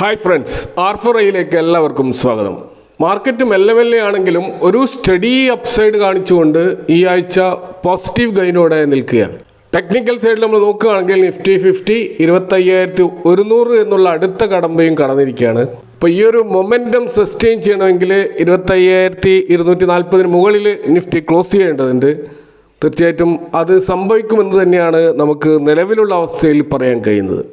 Hi friends ആർഫറയിലേക്ക് എല്ലാവർക്കും സ്വാഗതം. Market മെല്ലെ മെല്ലെ ആണെങ്കിലും ഒരു സ്റ്റഡി അപ്സൈഡ് കാണിച്ചുകൊണ്ട് ഈ ആഴ്ച പോസിറ്റീവ് ഗൈനോടെ നിൽക്കുകയാണ്. ടെക്നിക്കൽ സൈഡിൽ നമ്മൾ നോക്കുകയാണെങ്കിൽ നിഫ്റ്റി ഫിഫ്റ്റി ഇരുപത്തയ്യായിരത്തി ഒരുന്നൂറ് എന്നുള്ള അടുത്ത കടമ്പയും കടന്നിരിക്കുകയാണ്. അപ്പോൾ ഈ ഒരു മൊമെന്റം സസ്റ്റെയിൻ ചെയ്യണമെങ്കിൽ ഇരുപത്തയ്യായിരത്തി ഇരുന്നൂറ്റി നാൽപ്പതിന് മുകളിൽ നിഫ്റ്റി ക്ലോസ് ചെയ്യേണ്ടതുണ്ട്. തീർച്ചയായിട്ടും അത് സംഭവിക്കുമെന്ന് തന്നെയാണ് നമുക്ക് നിലവിലുള്ള അവസ്ഥയിൽ പറയാൻ കഴിയുന്നത്.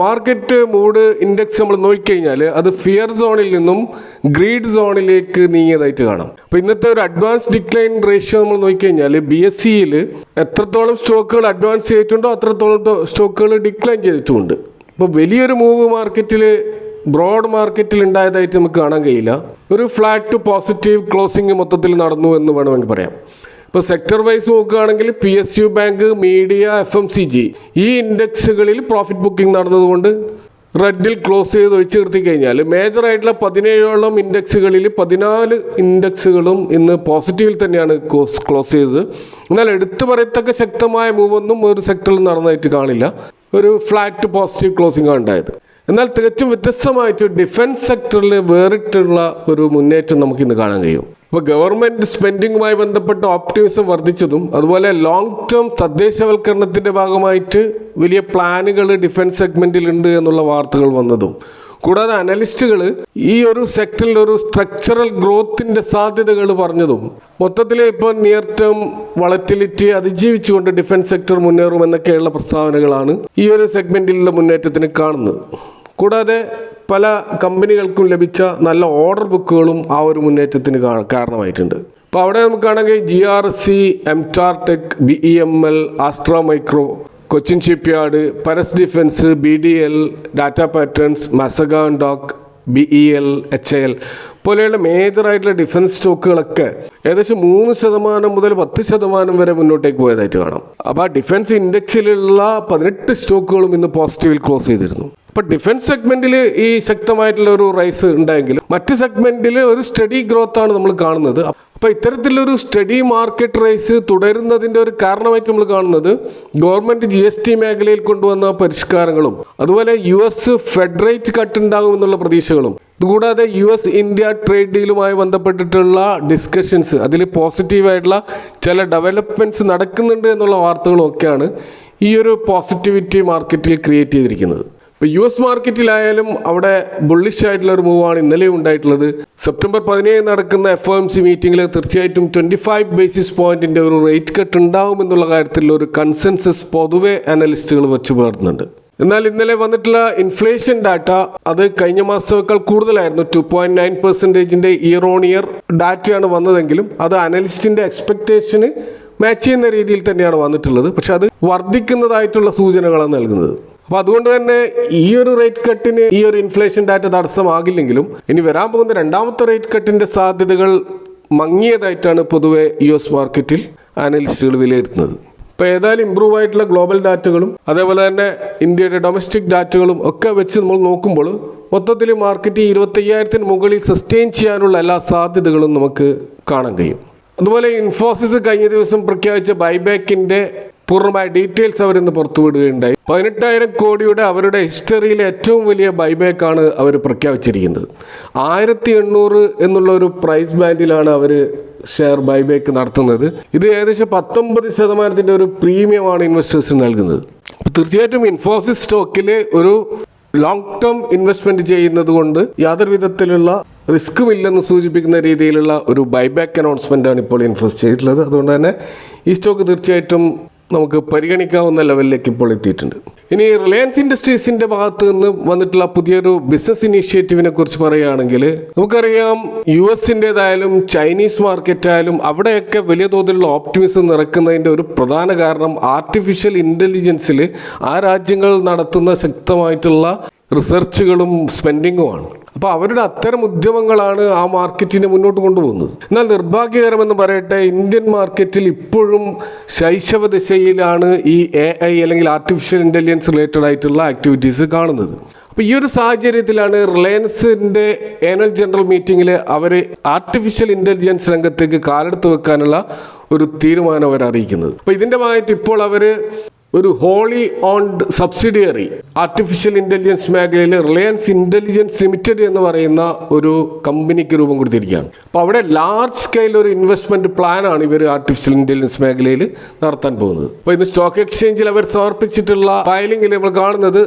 മാർക്കറ്റ് മൂഡ് ഇൻഡെക്സ് നമ്മൾ നോക്കിക്കഴിഞ്ഞാൽ അത് ഫിയർ സോണിൽ നിന്നും ഗ്രീഡ് സോണിലേക്ക് നീങ്ങിയതായിട്ട് കാണാം. അപ്പോൾ ഇന്നത്തെ ഒരു അഡ്വാൻസ് ഡിക്ലൈൻ റേഷ്യോ നമ്മൾ നോക്കിക്കഴിഞ്ഞാൽ ബി എസ് സിയിൽ എത്രത്തോളം സ്റ്റോക്കുകൾ അഡ്വാൻസ് ചെയ്തിട്ടുണ്ടോ അത്രത്തോളം സ്റ്റോക്കുകൾ ഡിക്ലൈൻ ചെയ്തിട്ടുമുണ്ട്. അപ്പോൾ വലിയൊരു മൂവ് മാർക്കറ്റിൽ ബ്രോഡ് മാർക്കറ്റിൽ ഉണ്ടായതായിട്ട് നമുക്ക് കാണാൻ കഴിയില്ല. ഒരു ഫ്ലാറ്റ് ടു പോസിറ്റീവ് ക്ലോസിംഗ് മൊത്തത്തിൽ നടന്നു എന്ന് വേണമെങ്കിൽ പറയാം. ഇപ്പോൾ സെക്ടർ വൈസ് നോക്കുകയാണെങ്കിൽ P S U bank media F M C G ഈ ഇൻഡെക്സുകളിൽ പ്രോഫിറ്റ് ബുക്കിംഗ് നടന്നതുകൊണ്ട് റെഡിൽ ക്ലോസ് ചെയ്ത് ഒഴിച്ചു നിർത്തി കഴിഞ്ഞാൽ മേജർ ആയിട്ടുള്ള പതിനേഴോളം ഇൻഡെക്സുകളിൽ പതിനാല് ഇൻഡെക്സുകളും ഇന്ന് പോസിറ്റീവിൽ തന്നെയാണ് ക്ലോസ് ക്ലോസ് ചെയ്തത്. എന്നാൽ എടുത്തു പറയത്തക്ക ശക്തമായ മൂവൊന്നും ഒരു സെക്ടറിൽ നടന്നതായിട്ട് കാണില്ല. ഒരു ഫ്ലാറ്റ് പോസിറ്റീവ് ക്ലോസിംഗ് ആണ് ഉണ്ടായത്. എന്നാൽ തികച്ചും വ്യത്യസ്തമായിട്ട് ഡിഫൻസ് സെക്ടറിൽ വേറിട്ടുള്ള ഒരു മുന്നേറ്റം നമുക്ക് ഇന്ന് കാണാൻ കഴിയും. ഇപ്പോൾ ഗവൺമെന്റ് സ്പെൻഡിങ്ങുമായി ബന്ധപ്പെട്ട് ഓപ്റ്റിമിസം വർദ്ധിച്ചതും അതുപോലെ ലോങ് ടേം തദ്ദേശവൽക്കരണത്തിന്റെ ഭാഗമായിട്ട് വലിയ പ്ലാനുകൾ ഡിഫൻസ് സെഗ്മെന്റിലുണ്ട് എന്നുള്ള വാർത്തകൾ വന്നതും. കൂടാതെ അനലിസ്റ്റുകൾ ഈ ഒരു സെക്ടറിൽ ഒരു സ്ട്രക്ചറൽ ഗ്രോത്തിന്റെ സാധ്യതകൾ പറഞ്ഞതും മൊത്തത്തിൽ ഇപ്പോൾ നിയർ ടേം വളറ്റിലിറ്റി അതിജീവിച്ചുകൊണ്ട് ഡിഫൻസ് സെക്ടർ മുന്നേറും എന്നൊക്കെയുള്ള പ്രസ്താവനകളാണ് ഈ ഒരു സെഗ്മെന്റിലുള്ള മുന്നേറ്റത്തിന് കാണുന്നത്. കൂടാതെ പല കമ്പനികൾക്കും ലഭിച്ച നല്ല ഓർഡർ ബുക്കുകളും ആ ഒരു മുന്നേറ്റത്തിന് കാരണമായിട്ടുണ്ട്. അപ്പോൾ അവിടെ നമുക്കാണെങ്കിൽ G R C M tar tech B E M L astra micro Cochin shipyard Paras defence B D L data patterns Mazagon dock B E L H A L മേജറായിട്ടുള്ള defence സ്റ്റോക്കുകളൊക്കെ ഏകദേശം മൂന്ന് ശതമാനം മുതൽ പത്ത് ശതമാനം വരെ മുന്നോട്ടേക്ക് പോയതായിട്ട് കാണാം. അപ്പോൾ ആ ഡിഫൻസ് ഇൻഡെക്സിലുള്ള പതിനെട്ട് സ്റ്റോക്കുകളും ഇന്ന് പോസിറ്റീവിൽ ക്ലോസ് ചെയ്തിരുന്നു. അപ്പോൾ ഡിഫൻസ് സെഗ്മെന്റിൽ ഈ ശക്തമായിട്ടുള്ള ഒരു റൈസ് ഉണ്ടായെങ്കിലും മറ്റ് സെഗ്മെന്റിൽ ഒരു സ്റ്റഡി ഗ്രോത്ത് ആണ് നമ്മൾ കാണുന്നത്. അപ്പോൾ ഇത്തരത്തിലൊരു സ്റ്റഡി മാർക്കറ്റ് റൈസ് തുടരുന്നതിന്റെ ഒരു കാരണമായിട്ട് നമ്മൾ കാണുന്നത് ഗവൺമെന്റ് ജി എസ് ടി മേഖലയിൽ കൊണ്ടുവന്ന പരിഷ്കാരങ്ങളും അതുപോലെ യു എസ് ഫെഡറേറ്റ് കട്ട് ഉണ്ടാകും എന്നുള്ള പ്രതീക്ഷകളും ഇതുകൂടാതെ യു എസ് ഇന്ത്യ ട്രേഡ് ഡീലുമായി ബന്ധപ്പെട്ടിട്ടുള്ള ഡിസ്കഷൻസ് അതിൽ പോസിറ്റീവായിട്ടുള്ള ചില ഡെവലപ്മെന്റ്സ് നടക്കുന്നുണ്ട് എന്നുള്ള വാർത്തകളും ഒക്കെയാണ് ഈ ഒരു പോസിറ്റിവിറ്റി മാർക്കറ്റിൽ ക്രിയേറ്റ് ചെയ്തിരിക്കുന്നത്. ഇപ്പോൾ യു എസ് മാർക്കറ്റിലായാലും അവിടെ ബുള്ളിഷ് ആയിട്ടുള്ള ഒരു മൂവാണ് ഇന്നലെ ഉണ്ടായിട്ടുള്ളത്. സെപ്റ്റംബർ പതിനേഴ് നടക്കുന്ന എഫ് ഒ എം സി മീറ്റിംഗിൽ തീർച്ചയായിട്ടും ട്വന്റി ഫൈവ് ബേസിസ് പോയിന്റിന്റെ ഒരു റേറ്റ് കട്ട് ഉണ്ടാകുമെന്നുള്ള കാര്യത്തിൽ ഒരു കൺസെൻസസ് പൊതുവെ അനലിസ്റ്റുകൾ വെച്ച് പുലർത്തുന്നുണ്ട്. എന്നാൽ ഇന്നലെ വന്നിട്ടുള്ള ഇൻഫ്ലേഷൻ ഡാറ്റ അത് കഴിഞ്ഞ മാസത്തേക്കാൾ കൂടുതലായിരുന്നു. ടു പോയിന്റ് നയൻ പെർസെന്റേജിന്റെ ഇയർ ഓൺ ഇയർ ഡാറ്റയാണ് വന്നതെങ്കിലും അത് അനലിസ്റ്റിന്റെ എക്സ്പെക്റ്റേഷന് മാച്ച് ചെയ്യുന്ന രീതിയിൽ തന്നെയാണ് വന്നിട്ടുള്ളത്. പക്ഷെ അത് വർദ്ധിക്കുന്നതായിട്ടുള്ള സൂചനകളാണ് നൽകുന്നത്. അപ്പോൾ അതുകൊണ്ട് തന്നെ ഈ ഒരു റേറ്റ് കട്ടിന് ഈ ഒരു ഇൻഫ്ലേഷൻ ഡാറ്റ തടസ്സമാകില്ലെങ്കിലും ഇനി വരാൻ പോകുന്ന രണ്ടാമത്തെ റേറ്റ് കട്ടിന്റെ സാധ്യതകൾ മങ്ങിയതായിട്ടാണ് പൊതുവെ യു എസ് മാർക്കറ്റിൽ അനലിസ്റ്റുകൾ വിലയിരുത്തുന്നത്. ഇപ്പോൾ ഏതായാലും ഇമ്പ്രൂവ് ആയിട്ടുള്ള ഗ്ലോബൽ ഡാറ്റകളും അതേപോലെ തന്നെ ഇന്ത്യയുടെ ഡൊമസ്റ്റിക് ഡാറ്റകളും ഒക്കെ വെച്ച് നമ്മൾ നോക്കുമ്പോൾ മൊത്തത്തിൽ മാർക്കറ്റ് ഇരുപത്തയ്യായിരത്തിന് മുകളിൽ സസ്റ്റെയിൻ ചെയ്യാനുള്ള എല്ലാ സാധ്യതകളും നമുക്ക് കാണാൻ കഴിയും. അതുപോലെ ഇൻഫോസിസ് കഴിഞ്ഞ ദിവസം പ്രഖ്യാപിച്ച ബൈബാക്കിന്റെ പൂർണമായ ഡീറ്റെയിൽസ് അവരിന്ന് പുറത്തുവിടുകയുണ്ടായി പതിനെട്ടായിരം കോടിയുടെ അവരുടെ ഹിസ്റ്ററിയിലെ ഏറ്റവും വലിയ ബൈബാക്കാണ് അവർ പ്രഖ്യാപിച്ചിരിക്കുന്നത്. ആയിരത്തി എണ്ണൂറ് എന്നുള്ള ഒരു പ്രൈസ് ബാൻഡിലാണ് അവർ ഷെയർ ബൈബാക്ക് നടത്തുന്നത്. ഇത് ഏകദേശം പത്തൊമ്പത് ശതമാനത്തിന്റെ ഒരു പ്രീമിയമാണ് ഇൻവെസ്റ്റേഴ്സിന് നൽകുന്നത്. തീർച്ചയായിട്ടും ഇൻഫോസിസ് സ്റ്റോക്കിൽ ഒരു ലോങ് ടേം ഇൻവെസ്റ്റ്മെന്റ് ചെയ്യുന്നത് കൊണ്ട് യാതൊരു വിധത്തിലുള്ള റിസ്ക്കും ഇല്ലെന്ന് സൂചിപ്പിക്കുന്ന രീതിയിലുള്ള ഒരു ബൈബാക്ക് അനൗൺസ്മെന്റ് ആണ് ഇപ്പോൾ ഇൻഫോസ് ചെയ്തിട്ടുള്ളത്. അതുകൊണ്ട് തന്നെ ഈ സ്റ്റോക്ക് തീർച്ചയായിട്ടും നമുക്ക് പരിഗണിക്കാവുന്ന ലെവലിലേക്ക് ഇപ്പോൾ എത്തിയിട്ടുണ്ട്. ഇനി റിലയൻസ് ഇൻഡസ്ട്രീസിന്റെ ഭാഗത്ത് നിന്ന് വന്നിട്ടുള്ള പുതിയൊരു ബിസിനസ് ഇനീഷ്യേറ്റീവിനെ കുറിച്ച് പറയുകയാണെങ്കിൽ നമുക്കറിയാം യു എസിന്റെതായാലും ചൈനീസ് മാർക്കറ്റ് ആയാലും അവിടെയൊക്കെ വലിയ തോതിലുള്ള ഓപ്റ്റിമിസം നിറക്കുന്നതിന്റെ ഒരു പ്രധാന കാരണം ആർട്ടിഫിഷ്യൽ ഇന്റലിജൻസിൽ ആ രാജ്യങ്ങൾ നടത്തുന്ന ശക്തമായിട്ടുള്ള റിസർച്ചുകളും സ്പെൻഡിങ്ങുമാണ് അപ്പോൾ അവരുടെ അത്തരം ഉദ്യമങ്ങളാണ് ആ മാർക്കറ്റിനെ മുന്നോട്ട് കൊണ്ടുപോകുന്നത്. എന്നാൽ നിർഭാഗ്യകരമെന്ന് പറയട്ടെ ഇന്ത്യൻ മാർക്കറ്റിൽ ഇപ്പോഴും ശൈശവ ദിശയിലാണ് ഈ എ ഐ അല്ലെങ്കിൽ ആർട്ടിഫിഷ്യൽ ഇന്റലിജൻസ് റിലേറ്റഡ് ആയിട്ടുള്ള ആക്ടിവിറ്റീസ് കാണുന്നത്. അപ്പോൾ ഈ ഒരു സാഹചര്യത്തിലാണ് റിലയൻസിന്റെ ആനുവൽ ജനറൽ മീറ്റിങ്ങിൽ അവർ ആർട്ടിഫിഷ്യൽ ഇന്റലിജൻസ് രംഗത്തേക്ക് കാലെടുത്ത് വെക്കാനുള്ള ഒരു തീരുമാനം അവർ അറിയിക്കുന്നത് അപ്പോൾ ഇതിന്റെ ഭാഗമായിട്ട് ഇപ്പോൾ അവർ ഒരു wholly owned subsidiary artificial intelligence മേഖലയിൽ റിലയൻസ് ഇന്റലിജൻസ് ലിമിറ്റഡ് എന്ന് പറയുന്ന ഒരു കമ്പനിക്ക് രൂപം കൊടുത്തിരിക്കുകയാണ്. അപ്പോൾ അവിടെ ലാർജ് സ്കെയിൽ ഒരു ഇൻവെസ്റ്റ്മെന്റ് പ്ലാനാണ് ഇവർ ആർട്ടിഫിഷ്യൽ ഇന്റലിജൻസ് മേഖലയിൽ നടത്താൻ പോകുന്നത്. അപ്പോൾ ഇന്ന് സ്റ്റോക്ക് എക്സ്ചേഞ്ചിൽ അവർ സമർപ്പിച്ചിട്ടുള്ള ഫയലിംഗിൽ നമ്മൾ കാണുന്നത്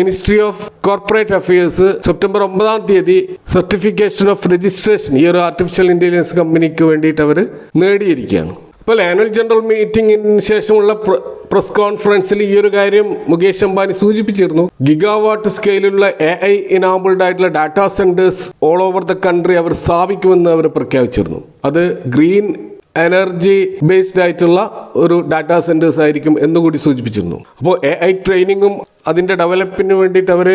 ministry of corporate affairs September ഒമ്പതാം തീയതി സർട്ടിഫിക്കേഷൻ ഓഫ് രജിസ്ട്രേഷൻ ഈ ഒരു ആർട്ടിഫിഷ്യൽ ഇന്റലിജൻസ് കമ്പനിക്ക് വേണ്ടിയിട്ട് അവർ നേടിയിരിക്കുകയാണ്. ഇപ്പോൾ ആനുവൽ ജനറൽ മീറ്റിംഗിന് ശേഷമുള്ള പ്രസ് കോൺഫറൻസിൽ ഈ ഒരു കാര്യം മുകേഷ് അംബാനി സൂചിപ്പിച്ചിരുന്നു. ഗിഗാവാട്ട് സ്കെയിലുള്ള എ ഐ ഇനാബിൾഡ് ആയിട്ടുള്ള data centres all over the country അവർ സ്ഥാപിക്കുമെന്ന് അവർ പ്രഖ്യാപിച്ചിരുന്നു. അത് ഗ്രീൻ എനർജി ബേസ്ഡ് ആയിട്ടുള്ള ഒരു ഡാറ്റാ സെന്റേഴ്സ് ആയിരിക്കും എന്നുകൂടി സൂചിപ്പിച്ചിരുന്നു. അപ്പോൾ എ ഐ ട്രെയിനിങ്ങും അതിന്റെ ഡെവലപ്പിന് വേണ്ടിയിട്ട് അവർ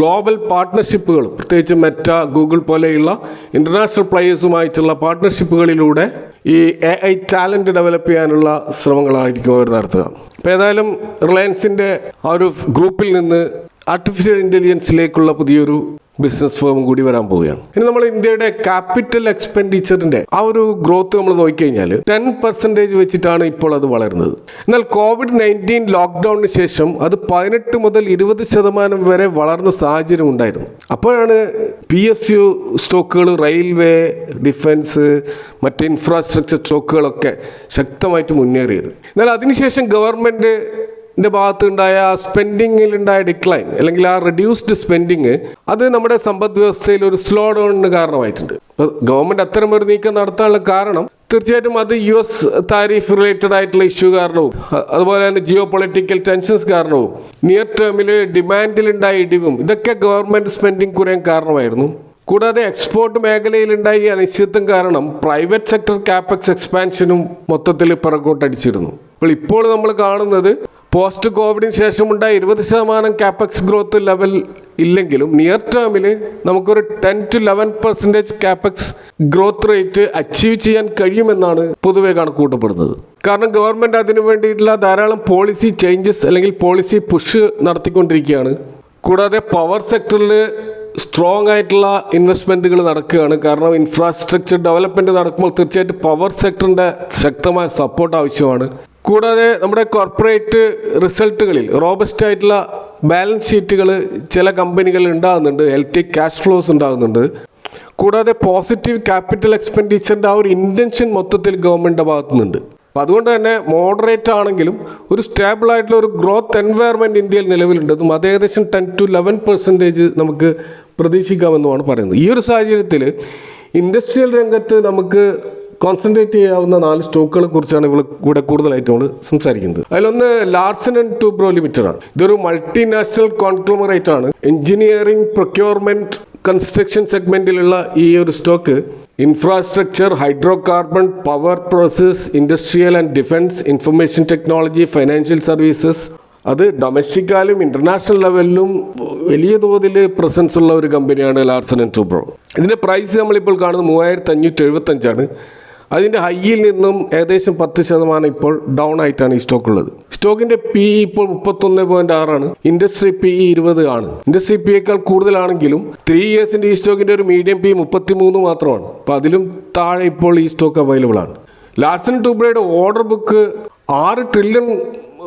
ഗ്ലോബൽ പാർട്ട്ണർഷിപ്പുകളും പ്രത്യേകിച്ച് മെറ്റ ഗൂഗിൾ പോലെയുള്ള ഇന്റർനാഷണൽ പ്ലേയേഴ്സുമായിട്ടുള്ള പാർട്ട്ണർഷിപ്പുകളിലൂടെ ഈ എ ഐ ടാലന്റ് ഡെവലപ്പ് ചെയ്യാനുള്ള ശ്രമങ്ങളായിരിക്കും അവർ നടത്തുക. അപ്പോൾ ഏതായാലും റിലയൻസിന്റെ ആ ഒരു ഗ്രൂപ്പിൽ നിന്ന് ആർട്ടിഫിഷ്യൽ ഇന്റലിജൻസിലേക്കുള്ള പുതിയൊരു ബിസിനസ് ഫേമും കൂടി വരാൻ പോവുകയാണ്. ഇനി നമ്മൾ ഇന്ത്യയുടെ ക്യാപിറ്റൽ എക്സ്പെൻഡിച്ചറിന്റെ ആ ഒരു ഗ്രോത്ത് നമ്മൾ നോക്കിക്കഴിഞ്ഞാൽ ടെൻ പെർസെന്റേജ് വെച്ചിട്ടാണ് ഇപ്പോൾ അത് വളരുന്നത്. എന്നാൽ കോവിഡ് നയന്റീൻ ലോക്ക്ഡൌണിന് ശേഷം അത് പതിനെട്ട് മുതൽ ഇരുപത് ശതമാനം വരെ വളർന്ന സാഹചര്യം ഉണ്ടായിരുന്നു. അപ്പോഴാണ് പി എസ് യു സ്റ്റോക്കുകൾ റെയിൽവേ ഡിഫൻസ് മറ്റ് ഇൻഫ്രാസ്ട്രക്ചർ സ്റ്റോക്കുകളൊക്കെ ശക്തമായിട്ട് മുന്നേറിയത്. എന്നാൽ അതിനുശേഷം ഗവൺമെന്റ് ന്റെ ഭാഗത്ത് ഉണ്ടായ സ്പെൻഡിങ്ങിൽ ഉണ്ടായ ഡിക്ലൈൻ അല്ലെങ്കിൽ ആ റെഡ്യൂസ്ഡ് സ്പെൻഡിങ് അത് നമ്മുടെ സമ്പദ് വ്യവസ്ഥയിൽ ഒരു സ്ലോ ഡൗണിന് കാരണമായിട്ടുണ്ട്. അപ്പോൾ ഗവൺമെന്റ് അത്തരം ഒരു നീക്കം നടത്താനുള്ള കാരണം തീർച്ചയായിട്ടും അത് യു എസ് താരിഫ് റിലേറ്റഡ് ആയിട്ടുള്ള ഇഷ്യൂ കാരണവും അതുപോലെ തന്നെ ജിയോ പൊളിറ്റിക്കൽ ടെൻഷൻസ് കാരണവും നിയർ ടേമിൽ ഡിമാൻഡിലുണ്ടായ ഇടിവും ഇതൊക്കെ ഗവൺമെന്റ് സ്പെൻഡിങ് കുറയാൻ കാരണമായിരുന്നു. കൂടാതെ എക്സ്പോർട്ട് മേഖലയിലുണ്ടായ അനിശ്ചിതത്വം കാരണം പ്രൈവറ്റ് സെക്ടർ കാപ്പക്സ് എക്സ്പാൻഷനും മൊത്തത്തിൽ പിറകോട്ടടിച്ചിരുന്നു. അപ്പോൾ ഇപ്പോൾ നമ്മൾ കാണുന്നത് പോസ്റ്റ് കോവിഡിന് ശേഷമുണ്ടായ ഇരുപത് ശതമാനം ക്യാപെക്സ് ഗ്രോത്ത് ലെവൽ ഇല്ലെങ്കിലും നിയർ ടേമിൽ നമുക്കൊരു ten to eleven percentage capex growth rate achieve ചെയ്യാൻ കഴിയുമെന്നാണ് പൊതുവെ കണക്കൂട്ടപ്പെടുന്നത്. കാരണം ഗവൺമെന്റ് അതിനു വേണ്ടിയിട്ടുള്ള ധാരാളം പോളിസി ചേഞ്ചസ് അല്ലെങ്കിൽ പോളിസി പുഷ് നടത്തിക്കൊണ്ടിരിക്കുകയാണ്. കൂടാതെ പവർ സെക്ടറിൽ സ്ട്രോങ് ആയിട്ടുള്ള ഇൻവെസ്റ്റ്മെന്റുകൾ നടക്കുകയാണ്. കാരണം ഇൻഫ്രാസ്ട്രക്ചർ ഡെവലപ്മെന്റ് നടക്കുമ്പോൾ തീർച്ചയായിട്ടും പവർ സെക്ടറിന്റെ ശക്തമായ സപ്പോർട്ട് ആവശ്യമാണ്. കൂടാതെ നമ്മുടെ കോർപ്പറേറ്റ് റിസൾട്ടുകളിൽ റോബസ്റ്റ് ആയിട്ടുള്ള ബാലൻസ് ഷീറ്റുകൾ ചില കമ്പനികളിൽ ഉണ്ടാകുന്നുണ്ട്. ഹെൽത്തി ക്യാഷ് ഫ്ലോസ് ഉണ്ടാകുന്നുണ്ട്. കൂടാതെ പോസിറ്റീവ് ക്യാപിറ്റൽ എക്സ്പെൻഡിച്ചറിന്റെ ആ ഒരു ഇന്റൻഷൻ മൊത്തത്തിൽ ഗവൺമെന്റിന്റെ ഭാഗത്തുനിന്നുണ്ട്. അപ്പോൾ അതുകൊണ്ട് തന്നെ മോഡറേറ്റ് ആണെങ്കിലും ഒരു സ്റ്റേബിൾ ആയിട്ടുള്ള ഒരു ഗ്രോത്ത് എൻവയറമെന്റ് ഇന്ത്യയിൽ നിലവിലുണ്ട്. അതും അത് ഏകദേശം ടെൻ ടു ലെവൻ പെർസെന്റേജ് നമുക്ക് പ്രതീക്ഷിക്കാമെന്നുമാണ് പറയുന്നത്. ഈ ഒരു സാഹചര്യത്തിൽ ഇൻഡസ്ട്രിയൽ രംഗത്ത് നമുക്ക് കോൺസെൻട്രേറ്റ് ചെയ്യാവുന്ന നാല് സ്റ്റോക്കുകളെ കുറിച്ചാണ് ഇവിടെ കൂടെ കൂടുതലായിട്ട് നമ്മൾ സംസാരിക്കുന്നത്. അതിലൊന്ന് ലാർസൺ ആൻഡ് ടൂബ്രോ ലിമിറ്റഡ് ആണ്. ഇതൊരു മൾട്ടിനാഷണൽ കോൺഗ്ലോമറേറ്റ് ആണ്. എഞ്ചിനീയറിംഗ് പ്രൊക്യൂർമെന്റ് കൺസ്ട്രക്ഷൻ സെഗ്മെന്റിലുള്ള ഈ ഒരു stock infrastructure hydro carbon power process industrial and defence information technology financial services അത് ഡൊമസ്റ്റിക്കാലും ഇന്റർനാഷണൽ ലെവലിലും വലിയ തോതിൽ പ്രസൻസ് ഉള്ള ഒരു കമ്പനിയാണ് ലാർസൺ ആൻഡ് ടൂബ്രോ ഇതിന്റെ പ്രൈസ് നമ്മളിപ്പോൾ കാണുന്നത് മൂവായിരത്തി അഞ്ഞൂറ്റി എഴുപത്തഞ്ചാണ് അതിന്റെ ഹൈയിൽ നിന്നും ഏകദേശം പത്ത് ശതമാനം ഇപ്പോൾ ഡൗൺ ആയിട്ടാണ് ഈ സ്റ്റോക്ക് ഉള്ളത്. സ്റ്റോക്കിന്റെ പി ഇ ഇപ്പോൾ മുപ്പത്തൊന്ന് പോയിന്റ് ആറാണ് ഇൻഡസ്ട്രി പി ഇ ഇരുപത് ആണ്. ഇൻഡസ്ട്രി പി യേക്കാൾ കൂടുതലാണെങ്കിലും ത്രീ ഇയേഴ്സിന്റെ ഈ സ്റ്റോക്കിന്റെ ഒരു മീഡിയം പി മുപ്പത്തി മൂന്ന് മാത്രമാണ്. അപ്പോൾ അതിലും താഴെ ഇപ്പോൾ ഈ സ്റ്റോക്ക് അവൈലബിൾ ആണ്. ലാർസൺ ടൂബ്രയുടെ ഓർഡർ ബുക്ക് ആറ് ട്രില്യൺ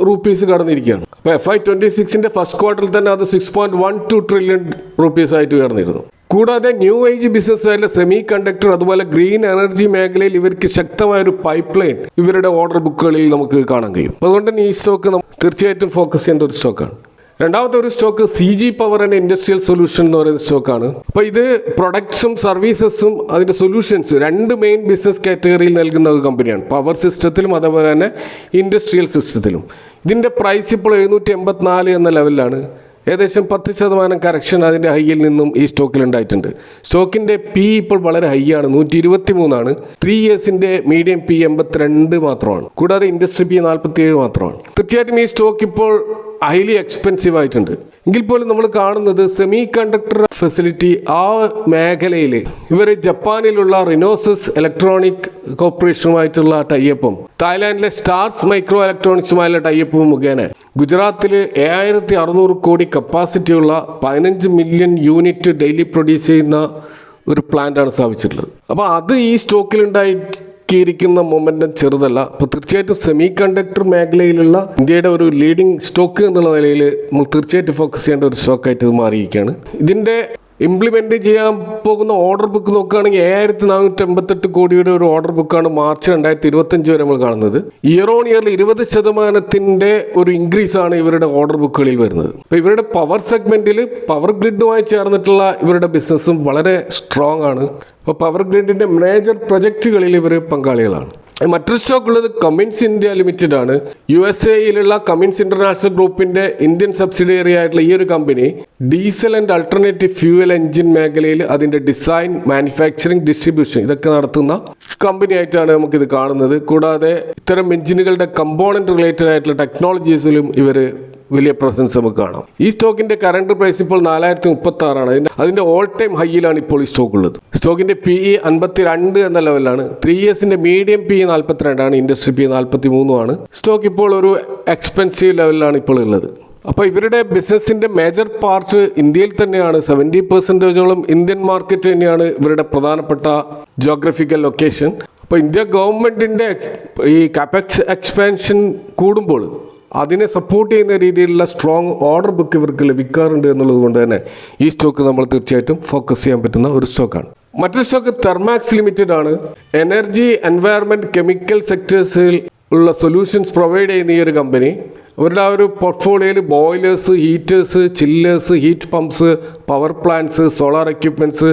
റുപ്പീസ് കടന്നിരിക്കുകയാണ്. അപ്പോൾ എഫ് ഐ ട്വന്റി സിക്സിന്റെ ഫസ്റ്റ് ക്വാർട്ടറിൽ തന്നെ അത് six point one two trillion rupees ആയിട്ട് ഉയർന്നിരുന്നു. കൂടാതെ ന്യൂ ഏജ് ബിസിനസ് ആയിട്ടുള്ള സെമി കണ്ടക്ടർ അതുപോലെ ഗ്രീൻ എനർജി മേഖലയിൽ ഇവർക്ക് ശക്തമായ ഒരു പൈപ്പ് ലൈൻ ഇവരുടെ ഓർഡർ ബുക്കുകളിൽ നമുക്ക് കാണാൻ കഴിയും. അതുകൊണ്ട് തന്നെ ഈ സ്റ്റോക്ക് തീർച്ചയായിട്ടും ഫോക്കസ് ചെയ്യേണ്ട ഒരു സ്റ്റോക്കാണ് രണ്ടാമത്തെ ഒരു stock C G power and industrial solution എന്ന് പറയുന്ന സ്റ്റോക്കാണ് അപ്പോൾ ഇത് പ്രൊഡക്ട്സും സർവീസസും അതിന്റെ സൊല്യൂഷൻസ് രണ്ട് മെയിൻ ബിസിനസ് കാറ്റഗറിയിൽ നൽകുന്ന ഒരു കമ്പനിയാണ് പവർ സിസ്റ്റത്തിലും അതേപോലെ തന്നെ ഇൻഡസ്ട്രിയൽ സിസ്റ്റത്തിലും ഇതിന്റെ പ്രൈസ് ഇപ്പോൾ എഴുന്നൂറ്റി എൺപത്തിനാല് എന്ന ലെവലിലാണ് ഏകദേശം പത്ത് ശതമാനം കറക്ഷൻ അതിന്റെ ഹൈയിൽ നിന്നും ഈ സ്റ്റോക്കിൽ ഉണ്ടായിട്ടുണ്ട്. സ്റ്റോക്കിന്റെ പി ഇപ്പോൾ വളരെ ഹൈ ആണ് നൂറ്റി ഇരുപത്തി മൂന്നാണ് ത്രീ ഇയേഴ്സിന്റെ മീഡിയം പി എൺപത്തിരണ്ട് മാത്രമാണ്. കൂടാതെ ഇൻഡസ്ട്രി പി നാൽപ്പത്തി ഏഴ് മാത്രമാണ്. തീർച്ചയായിട്ടും ഈ സ്റ്റോക്ക് ഇപ്പോൾ ഹൈലി എക്സ്പെൻസീവ് ആയിട്ടുണ്ട്. എങ്കിൽ പോലും നമ്മൾ കാണുന്നത് സെമി കണ്ടക്ടർ ഫെസിലിറ്റി ആ മേഖലയിൽ ഇവർ ജപ്പാനിലുള്ള റിനോസസ് ഇലക്ട്രോണിക് കോർപ്പറേഷനുമായിട്ടുള്ള ടൈപ്പും തായ്ലാൻഡിലെ സ്റ്റാർസ് മൈക്രോ ഇലക്ട്രോണിക്സുമായുള്ള ടൈപ്പും മുഖേന ഗുജറാത്തിൽ ഏഴായിരത്തി അറുന്നൂറ് കോടി കപ്പാസിറ്റിയുള്ള പതിനഞ്ച് മില്യൺ യൂണിറ്റ് ഡെയിലി പ്രൊഡ്യൂസ് ചെയ്യുന്ന ഒരു പ്ലാന്റാണ് സ്ഥാപിച്ചിട്ടുള്ളത്. അപ്പോൾ അത് ഈ സ്റ്റോക്കിൽ ഉണ്ടായി ഉണ്ടാക്കിയിരിക്കുന്ന ചെറുതല്ല. അപ്പോൾ തീർച്ചയായിട്ടും സെമി കണ്ടക്ടർ മേഖലയിലുള്ള ഇന്ത്യയുടെ ഒരു ലീഡിംഗ് സ്റ്റോക്ക് എന്നുള്ള നിലയിൽ നമ്മൾ തീർച്ചയായിട്ടും ഫോക്കസ് ചെയ്യേണ്ട ഒരു സ്റ്റോക്കായിട്ട് ഇത് മാറിയിരിക്കുകയാണ്. ഇതിന്റെ ഇംപ്ലിമെന്റ് ചെയ്യാൻ പോകുന്ന ഓർഡർ ബുക്ക് നോക്കുകയാണെങ്കിൽ ഏഴായിരത്തി നാനൂറ്റി എൺപത്തെട്ട് കോടിയുടെ ഒരു ഓർഡർ ബുക്കാണ് മാർച്ച് രണ്ടായിരത്തി ഇരുപത്തഞ്ച് വരെ നമ്മൾ കാണുന്നത്. ഇയർ ഓൺ ഇയറിൽ ഇരുപത് ശതമാനത്തിന്റെ ഒരു ഇൻക്രീസ് ആണ് ഇവരുടെ ഓർഡർ ബുക്കുകളിൽ വരുന്നത്. അപ്പോൾ ഇവരുടെ പവർ സെഗ്മെന്റിൽ പവർ ഗ്രിഡുമായി ചേർന്നിട്ടുള്ള ഇവരുടെ ബിസിനസ്സും വളരെ സ്ട്രോങ് ആണ്. അപ്പോൾ പവർ ഗ്രിഡിന്റെ മേജർ പ്രൊജക്റ്റുകളിൽ ഇവർ പങ്കാളികളാണ്. മറ്റൊരു സ്റ്റോക്ക് ഉള്ളത് കമ്മിൻസ് ഇന്ത്യ ലിമിറ്റഡ് ആണ് യു എസ് എയിലുള്ള കമ്മിൻസ് ഇന്റർനാഷണൽ ഗ്രൂപ്പിന്റെ ഇന്ത്യൻ സബ്സിഡിയറി ആയിട്ടുള്ള ഈ ഒരു company diesel and alternative fuel engine മേഖലയിൽ അതിന്റെ ഡിസൈൻ മാനുഫാക്ചറിംഗ് ഡിസ്ട്രിബ്യൂഷൻ ഇതൊക്കെ നടത്തുന്ന കമ്പനി ആയിട്ടാണ് ഇത് കാണുന്നത്. കൂടാതെ ഇത്തരം എഞ്ചിനുകളുടെ കമ്പോണന്റ് റിലേറ്റഡ് ആയിട്ടുള്ള ടെക്നോളജീസിലും ഇവർ വലിയ പ്രസൻസ് നമുക്ക് കാണാം. ഈ സ്റ്റോക്കിന്റെ കറണ്ട് പ്രൈസ് ഇപ്പോൾ നാലായിരത്തി മുപ്പത്തി ആറാണ് അതിന്റെ അതിന്റെ ഓൾ ടൈം ഹൈയിലാണ് ഇപ്പോൾ ഈ സ്റ്റോക്ക് ഉള്ളത്. സ്റ്റോക്കിന്റെ പി ഇ അൻപത്തി രണ്ട് എന്ന ലെവലാണ് ത്രീ ഇയേഴ്സിന്റെ മീഡിയം പി ഇ നാൽപ്പത്തിരണ്ടാണ് ഇൻഡസ്ട്രി പി നാൽപ്പത്തി മൂന്നുമാണ് സ്റ്റോക്ക് ഇപ്പോൾ ഒരു എക്സ്പെൻസീവ് ലെവലിലാണ് ഇപ്പോൾ ഉള്ളത്. അപ്പോൾ ഇവരുടെ ബിസിനസിന്റെ മേജർ പാർട്ട് ഇന്ത്യയിൽ തന്നെയാണ്. സെവന്റി പെർസെന്റേജോളം ഇന്ത്യൻ മാർക്കറ്റ് തന്നെയാണ് ഇവരുടെ പ്രധാനപ്പെട്ട ജോഗ്രഫിക്കൽ ലൊക്കേഷൻ അപ്പോൾ ഇന്ത്യ ഗവൺമെന്റിന്റെ ഈ കാപെക്സ് എക്സ്പാൻഷൻ കൂടുമ്പോൾ അതിനെ സപ്പോർട്ട് ചെയ്യുന്ന രീതിയിലുള്ള സ്ട്രോങ് ഓർഡർ ബുക്ക് ഇവർക്ക് ലഭിക്കാറുണ്ട് എന്നുള്ളത് കൊണ്ട് തന്നെ ഈ സ്റ്റോക്ക് നമ്മൾ തീർച്ചയായിട്ടും ഫോക്കസ് ചെയ്യാൻ പറ്റുന്ന ഒരു സ്റ്റോക്കാണ് മറ്റൊരു സ്റ്റോക്ക് തെർമാക്സ് ലിമിറ്റഡ് ആണ്. എനർജി എൻവയറമെന്റ് കെമിക്കൽ സെക്ടേഴ്സിൽ ഉള്ള സൊല്യൂഷൻസ് പ്രൊവൈഡ് ചെയ്യുന്ന ഈ ഒരു കമ്പനി അവരുടെ ആ ഒരു പോർട്ട്ഫോളിയോയിൽ boilers heaters chillers heat pumps power plants solar equipments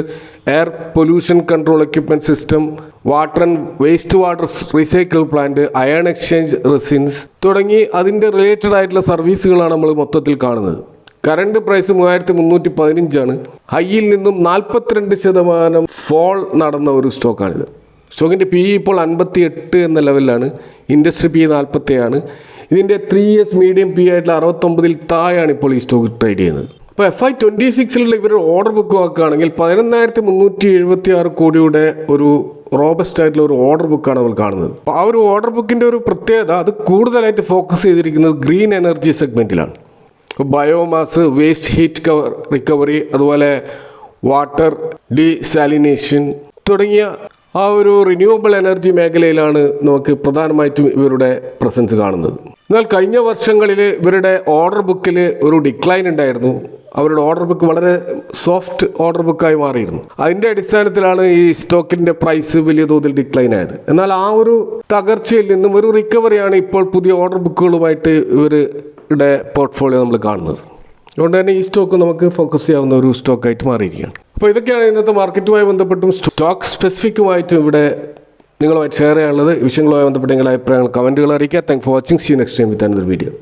air pollution control equipment system water and waste water recycle plant iron exchange resins തുടങ്ങി അതിന്റെ റിലേറ്റഡ് ആയിട്ടുള്ള സർവീസുകളാണ് നമ്മൾ മൊത്തത്തിൽ കാണുന്നത്. കറണ്ട് പ്രൈസ് മൂവായിരത്തി മുന്നൂറ്റി പതിനഞ്ചാണ് ഹൈയിൽ നിന്നും നാൽപ്പത്തിരണ്ട് ശതമാനം ഫോൾ നടന്ന ഒരു സ്റ്റോക്കാണിത് സ്റ്റോക്കിന്റെ പി ഇപ്പോൾ അൻപത്തി എട്ട് എന്ന ലെവലിലാണ് ഇൻഡസ്ട്രി പി നാൽപ്പത്തേഴാണ് ഇതിന്റെ ത്രീ ഇയേഴ്സ് മീഡിയം പി ആയിട്ടുള്ള അറുപത്തൊമ്പതിൽ താഴെയാണ് ഇപ്പോൾ ഈ സ്റ്റോക്ക് ട്രേഡ് ചെയ്യുന്നത്. അപ്പോൾ എഫ് ഐ ട്വന്റി സിക്സിലുള്ള ഇവരുടെ ഓർഡർ ബുക്ക് നോക്കുകയാണെങ്കിൽ പതിനൊന്നായിരത്തി മുന്നൂറ്റി എഴുപത്തി ആറ് കോടിയുടെ ഒരു റോബസ്റ്റ് ആയിട്ടുള്ള ഒരു ഓർഡർ ബുക്കാണ് നമ്മൾ കാണുന്നത്. അപ്പോൾ ആ ഒരു ഓർഡർ ബുക്കിന്റെ ഒരു പ്രത്യേകത അത് കൂടുതലായിട്ട് ഫോക്കസ് ചെയ്തിരിക്കുന്നത് green energy സെഗ്മെന്റിലാണ് biomass waste heat cover recovery അതുപോലെ വാട്ടർ ഡീസാലിനേഷൻ തുടങ്ങിയ ആ ഒരു റിന്യൂവബിൾ എനർജി മേഖലയിലാണ് നമുക്ക് പ്രധാനമായിട്ടും ഇവരുടെ പ്രസൻസ് കാണുന്നത്. എന്നാൽ കഴിഞ്ഞ വർഷങ്ങളിൽ ഇവരുടെ ഓർഡർ ബുക്കിൽ ഒരു ഡിക്ലൈൻ ഉണ്ടായിരുന്നു. അവരുടെ ഓർഡർ ബുക്ക് വളരെ സോഫ്റ്റ് ഓർഡർ ബുക്കായി മാറിയിരുന്നു. അതിന്റെ അടിസ്ഥാനത്തിലാണ് ഈ സ്റ്റോക്കിന്റെ പ്രൈസ് വലിയ തോതിൽ ഡിക്ലൈൻ ആയത്. എന്നാൽ ആ ഒരു തകർച്ചയിൽ നിന്നും ഒരു റിക്കവറിയാണ് ഇപ്പോൾ പുതിയ ഓർഡർ ബുക്കുകളുമായിട്ട് ഇവരുടെ പോർട്ട്ഫോളിയോ നമ്മൾ കാണുന്നത്. അതുകൊണ്ട് തന്നെ ഈ സ്റ്റോക്ക് നമുക്ക് ഫോക്കസ് ചെയ്യാവുന്ന ഒരു സ്റ്റോക്കായിട്ട് മാറിയിരിക്കുകയാണ്. അപ്പോൾ ഇതൊക്കെയാണ് ഇന്നത്തെ മാർക്കറ്റുമായി ബന്ധപ്പെട്ടും സ്റ്റോക്ക് സ്പെസിഫിക്കുമായിട്ട് ഇവിടെ നിങ്ങളുമായിട്ട് ഷെയർ ചെയ്യാനുള്ളത്. വിഷയങ്ങളുമായി ബന്ധപ്പെട്ട് നിങ്ങളുടെ അഭിപ്രായങ്ങൾ കമന്റുകൾ അറിയിക്കുക. Thank for watching see next time with another video